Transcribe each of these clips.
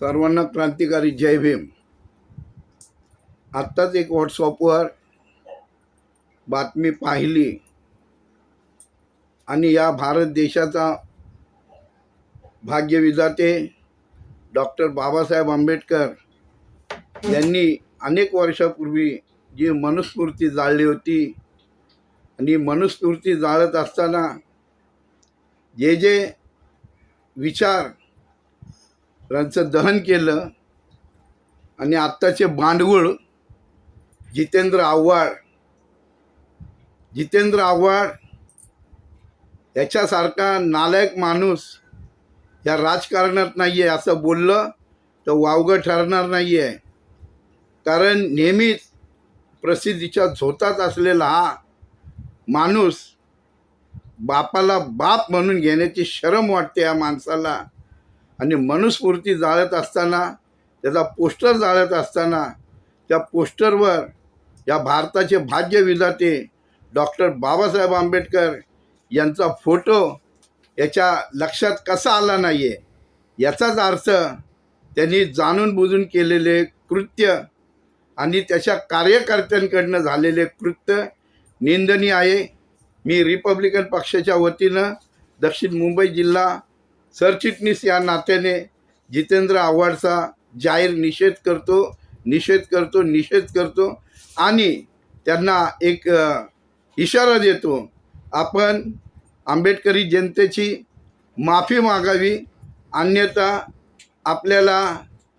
सर्वांना क्रांतिकारी जय भीम. आत्ताच एक व्हॉट्सअपवर बातमी पाहिली. आणि या भारत देशाचा भाग्यविधाते डॉक्टर बाबासाहेब आंबेडकर यांनी अनेक वर्षापूर्वी जी मनुस्मृती जाळली होती आणि मनुस्मृती जाळत असताना जे जे विचार यांचं दहन केलं आणि आत्ताचे भांडवळ जितेंद्र आव्हाड जितेंद्र आव्हाड याच्यासारखा नालायक माणूस या राजकारणात नाही आहे असं बोललं तर वावगं ठरणार नाही आहे कारण नेहमीच प्रसिद्धीच्या झोतात असलेला हा माणूस बापाला बाप म्हणून घेण्याची शरम वाटते या माणसाला. आणि मनुस्फूर्ती जाळत असताना त्याचा पोस्टर जाळत असताना त्या पोस्टरवर या भारताचे भाग्य विधाते डॉक्टर बाबासाहेब आंबेडकर यांचा फोटो याच्या लक्षात कसा आला नाही आहे याचाच अर्थ त्यांनी जाणून बुजून केलेले कृत्य आणि त्याच्या कार्यकर्त्यांकडनं झालेले कृत्य निंदनीय आहे. मी रिपब्लिकन पक्षाच्या वतीनं दक्षिण मुंबई जिल्हा सरचिटणीस या नात्याने जितेंद्र आव्हाडचा जाहीर निषेध करतो निषेध करतो निषेध करतो आणि त्यांना एक इशारा देतो आपण आंबेडकरी जनतेची माफी मागावी अन्यथा आपल्याला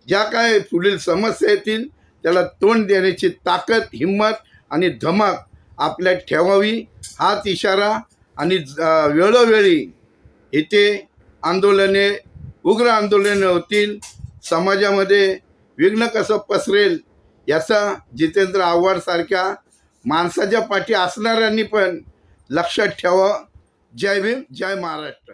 ज्या काय पुढील समस्या येतील त्याला तोंड देण्याची ताकद हिंमत आणि धमक आपल्यात ठेवावी हाच इशारा आणि ज- वेळोवेळी इथे आंदोलने उग्र आंदोलने होतील समाजामध्ये विघ्न कसं पसरेल याचा जितेंद्र आव्हाडसारख्या माणसाच्या पाठी असणाऱ्यांनी पण लक्षात ठेवावं जय भीम जय महाराष्ट्र.